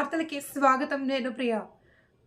వార్తలకి స్వాగతం నేను ప్రియ.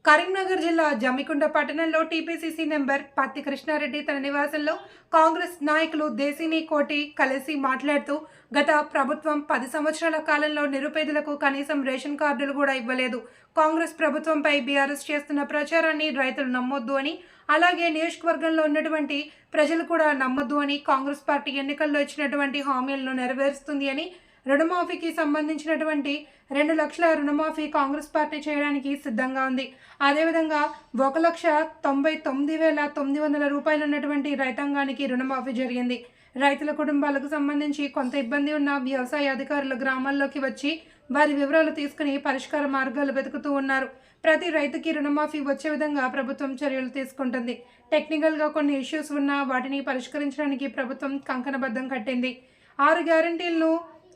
కరీంనగర్ జిల్లా జమ్మికుంట పట్టణంలో టీపీసీసీ నెంబర్ పత్తి కృష్ణారెడ్డి తన నివాసంలో కాంగ్రెస్ నాయకులు దేశిని కోటి కలిసి మాట్లాడుతూ గత ప్రభుత్వం పది సంవత్సరాల కాలంలో నిరుపేదలకు కనీసం రేషన్ కార్డులు కూడా ఇవ్వలేదు. కాంగ్రెస్ ప్రభుత్వంపై బీఆర్ఎస్ చేస్తున్న ప్రచారాన్ని రైతులు నమ్మొద్దు అని అలాగే నియోజకవర్గంలో ఉన్నటువంటి ప్రజలు కూడా నమ్మొద్దు అని కాంగ్రెస్ పార్టీ ఎన్నికల్లో ఇచ్చినటువంటి హామీలను నెరవేరుస్తుంది అని రుణమాఫీకి సంబంధించినటువంటి రెండు లక్షల రుణమాఫీ కాంగ్రెస్ పార్టీ చేయడానికి సిద్ధంగా ఉంది. అదేవిధంగా ఒక లక్ష తొంభై తొమ్మిది వేల తొమ్మిది వందల రూపాయలు ఉన్నటువంటి రైతాంగానికి రుణమాఫీ జరిగింది. రైతుల కుటుంబాలకు సంబంధించి కొంత ఇబ్బంది ఉన్న వ్యవసాయ అధికారులు గ్రామాల్లోకి వచ్చి వారి వివరాలు తీసుకుని పరిష్కార మార్గాలు వెతుకుతూ ఉన్నారు. ప్రతి రైతుకి రుణమాఫీ వచ్చే విధంగా ప్రభుత్వం చర్యలు తీసుకుంటుంది. టెక్నికల్గా కొన్ని ఇష్యూస్ ఉన్నా వాటిని పరిష్కరించడానికి ప్రభుత్వం కంకణబద్ధం కట్టింది. ఆరు గ్యారంటీలను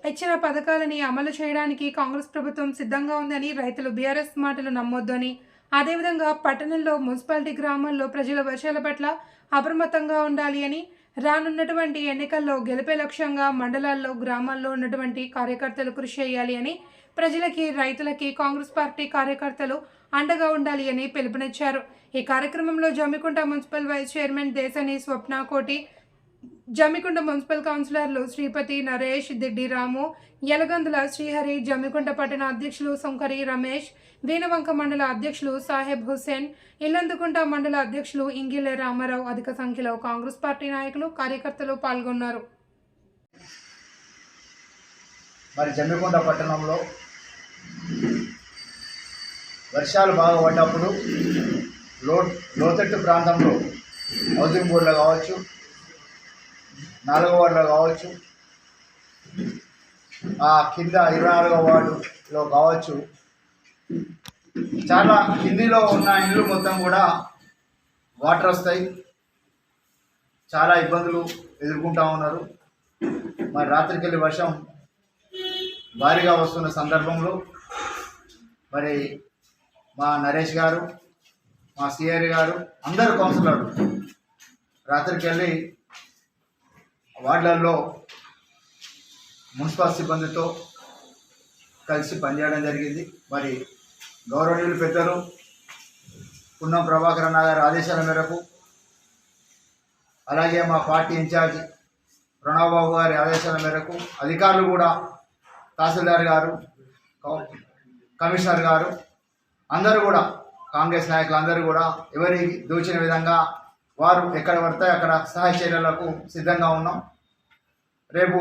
ఇచ్చిన పథకాలని అమలు చేయడానికి కాంగ్రెస్ ప్రభుత్వం సిద్ధంగా ఉందని రైతులు బీఆర్ఎస్ మాటలు నమ్మొద్దు అని. అదేవిధంగా పట్టణంలో మున్సిపాలిటీ గ్రామాల్లో ప్రజల వర్షాల పట్ల అప్రమత్తంగా ఉండాలి అని. రానున్నటువంటి ఎన్నికల్లో గెలిపే లక్ష్యంగా మండలాల్లో గ్రామాల్లో ఉన్నటువంటి కార్యకర్తలు కృషి చేయాలి అని. ప్రజలకి రైతులకి కాంగ్రెస్ పార్టీ కార్యకర్తలు అండగా ఉండాలి అని పిలుపునిచ్చారు. ఈ కార్యక్రమంలో Jammikunta municipal vice chairman Deshini Swapna Koti Jammikunta municipal కౌన్సిలర్లు శ్రీపతి నరేష్ దిడ్డి రాము యలగందుల శ్రీహరి జమ్మికుంట పట్టణ అధ్యక్షులు సుంకరి రమేష్ దీనవంక మండల అధ్యక్షులు సాహెబ్ హుస్సేన్ ఇల్లందుకుంట మండల అధ్యక్షులు ఇంగిలే రామారావు అధిక సంఖ్యలో కాంగ్రెస్ పార్టీ నాయకులు కార్యకర్తలు పాల్గొన్నారు. మరి జమ్మికొండ పట్టణంలో వర్షాలు బాగా పడ్డప్పుడు లో లోతట్టు ప్రాంతంలో హౌసింగ్ బోర్డులో కావచ్చు నాలుగో వార్డులో కావచ్చు. ఆ కింద ఇరవై నాలుగో వార్డులో కావచ్చు. చాలా కిందిలో ఉన్న ఇల్లు మొత్తం కూడా వాటర్ వస్తాయి. చాలా ఇబ్బందులు ఎదుర్కొంటా ఉన్నారు. మరి రాత్రికెళ్ళి వర్షం భారీగా వస్తున్న సందర్భంలో మరి మా నరేష్ గారు మా సిఆర్ గారు అందరు కౌన్సిలర్లు రాత్రికి వెళ్ళి వార్డులలో మున్సిపల్ సిబ్బందితో కలిసి పనిచేయడం జరిగింది. మరి గౌరవనీయులు పెద్దలు పున్నం ప్రభాకర్ అన్న గారి ఆదేశాల మేరకు అలాగే మా పార్టీ ఇన్ఛార్జ్ ప్రణవబాబు గారి ఆదేశాల మేరకు అధికారులు కూడా తహసీల్దార్ గారు కమిషనర్ గారు అందరూ కూడా కాంగ్రెస్ నాయకులు అందరూ కూడా ఎవరికి దోచిన విధంగా వారు ఎక్కడ పడితే అక్కడ సహాయ చర్యలకు సిద్ధంగా ఉన్నాం. రేపు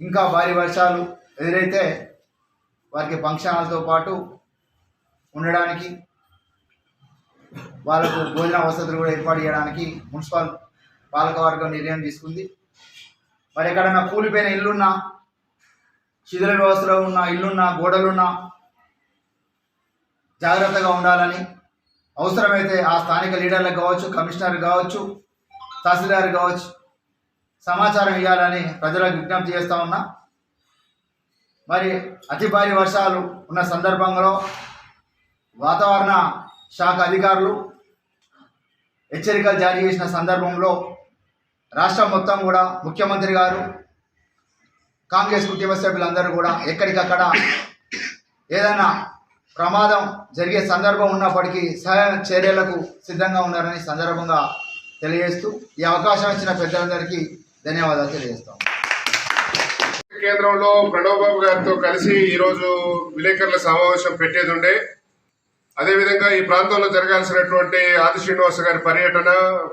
ఇంకా భారీ వర్షాలు ఎదురైతే వారికి ఫంక్షన్లతో పాటు ఉండడానికి వాళ్ళకు భోజన వసతులు కూడా ఏర్పాటు చేయడానికి మున్సిపల్ పాలకవర్గం నిర్ణయం తీసుకుంది. మరి ఎక్కడైనా కూలిపోయిన ఇల్లున్నా శిథిల వ్యవస్థలో ఉన్న ఇల్లున్నా గోడలున్నా జాగ్రత్తగా ఉండాలని అవసరమైతే ఆ స్థానిక లీడర్లకు కావచ్చు కమిషనర్ కావచ్చు తహసీల్దార్ కావచ్చు సమాచారం ఇవ్వాలని ప్రజలకు విజ్ఞప్తి చేస్తూ ఉన్నా. మరి అతి భారీ వర్షాలు ఉన్న సందర్భంలో వాతావరణ శాఖ అధికారులు హెచ్చరికలు జారీ చేసిన సందర్భంలో రాష్ట్రం మొత్తం కూడా ముఖ్యమంత్రి గారు కాంగ్రెస్ కుటుంబ సభ్యులందరూ కూడా ఎక్కడికక్కడ ఏదైనా ప్రమాదం జరిగే సందర్భం ఉన్నప్పటికీ సహాయ చర్యలకు సిద్ధంగా ఉన్నారని సందర్భంగా తెలియజేస్తూ ఈ అవకాశం ఇచ్చిన పెద్దలందరికీ ధన్యవాదాలు తెలియజేస్తాం. కేంద్రంలో ప్రణవ్ బాబు గారితో కలిసి ఈరోజు విలేకరుల సమావేశం పెట్టేది ఉండే. అదేవిధంగా ఈ ప్రాంతంలో జరగాల్సినటువంటి ఆది శ్రీనివాస గారి పర్యటన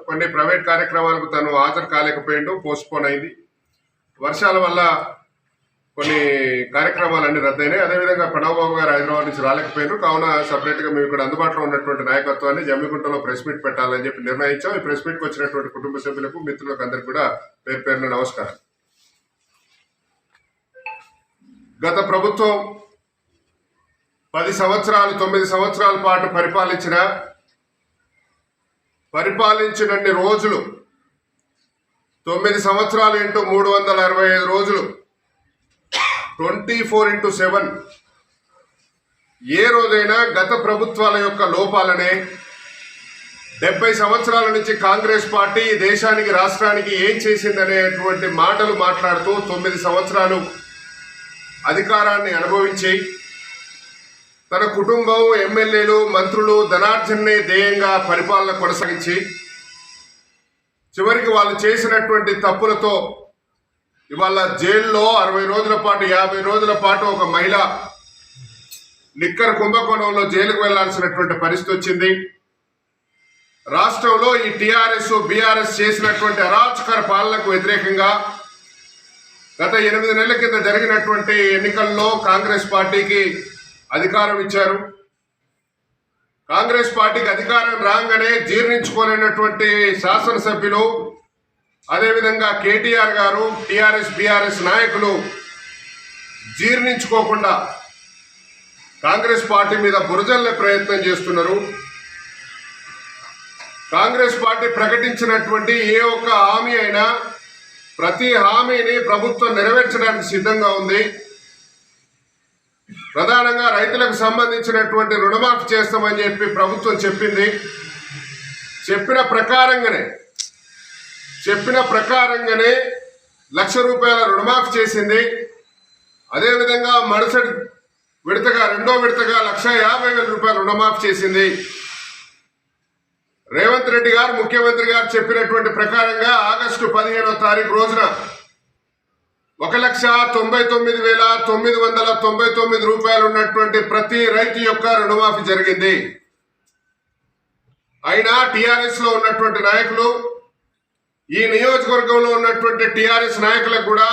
కొన్ని ప్రైవేట్ కార్యక్రమాలకు తను హాజరు కాలేకపోయిండు పోస్ట్ పోన్ అయింది. వర్షాల వల్ల కొన్ని కార్యక్రమాలన్నీ రద్దయినాయి. అదేవిధంగా ప్రణవ్ బాబు గారు హైదరాబాద్ నుంచి రాలేకపోయినారు. కావున సపరేట్గా మేము ఇక్కడ అందుబాటులో ఉన్నటువంటి నాయకత్వాన్ని జమ్మిగుంటలో ప్రెస్ మీట్ పెట్టాలని చెప్పి నిర్ణయించాం. ఈ ప్రెస్ మీట్కి వచ్చినటువంటి కుటుంబ సభ్యులకు మిత్రులకు అందరికీ కూడా పేరు పేరున నమస్కారం. గత ప్రభుత్వం పది సంవత్సరాలు తొమ్మిది సంవత్సరాల పాటు పరిపాలించిన పరిపాలించినన్ని రోజులు తొమ్మిది సంవత్సరాలు ఏంటో మూడు వందల అరవై ఐదు రోజులు ట్వంటీ ఫోర్ ఇంటూ సెవెన్. ఏ రోజైనా గత ప్రభుత్వాల యొక్క లోపాలనే డెబ్బై సంవత్సరాల నుంచి కాంగ్రెస్ పార్టీ దేశానికి రాష్ట్రానికి ఏం చేసిందనేటువంటి మాటలు మాట్లాడుతూ తొమ్మిది సంవత్సరాలు అధికారాన్ని అనుభవించి తన కుటుంబం ఎమ్మెల్యేలు మంత్రులు ధనార్జన్నే ధ్యేయంగా పరిపాలన కొనసాగించి చివరికి వాళ్ళు చేసినటువంటి తప్పులతో ఇవాళ జైల్లో అరవై రోజుల పాటు యాభై రోజుల పాటు ఒక మహిళ నిక్కర్ కుంభకోణంలో జైలుకు వెళ్ళాల్సినటువంటి పరిస్థితి వచ్చింది. రాష్ట్రంలో ఈ టిఆర్ఎస్ బీఆర్ఎస్ చేసినటువంటి అరాచకర పాలనకు వ్యతిరేకంగా గత ఎనిమిది నెలల కింద జరిగినటువంటి ఎన్నికల్లో కాంగ్రెస్ పార్టీకి అధికారం ఇచ్చారు. కాంగ్రెస్ పార్టీకి అధికారం రాగానే జీర్ణించుకోలేనటువంటి శాసనసభ్యులు అదేవిధంగా కేటీఆర్ గారు టీఆర్ఎస్ బీఆర్ఎస్ నాయకులు జీర్ణించుకోకుండా కాంగ్రెస్ పార్టీ మీద బురజల్లే ప్రయత్నం చేస్తున్నారు. కాంగ్రెస్ పార్టీ ప్రకటించినటువంటి ఏ ఒక్క హామీ అయినా ప్రతి హామీని ప్రభుత్వం నెరవేర్చడానికి సిద్ధంగా ఉంది. ప్రధానంగా రైతులకు సంబంధించినటువంటి రుణమాఫీ చేస్తామని చెప్పి ప్రభుత్వం చెప్పింది. చెప్పిన ప్రకారంగానే చెప్పిన ప్రకారంగానే లక్ష రూపాయల రుణమాఫీ చేసింది. అదేవిధంగా మరుసటి విడతగా రెండో విడతగా లక్ష యాభై వేల రూపాయలు రుణమాఫీ చేసింది. రేవంత్ రెడ్డి గారు ముఖ్యమంత్రి గారు చెప్పినటువంటి ప్రకారంగా ఆగస్టు పదిహేనో తారీఖు రోజున ఒక లక్ష తొంభై తొమ్మిది వేల తొమ్మిది వందల తొంభై తొమ్మిది రూపాయలు ఉన్నటువంటి ప్రతి రైతు యొక్క రుణమాఫీ జరిగింది. అయినా టిఆర్ఎస్లో ఉన్నటువంటి నాయకులు ఈ నియోజకవర్గంలో ఉన్నటువంటి టిఆర్ఎస్ నాయకులకు కూడా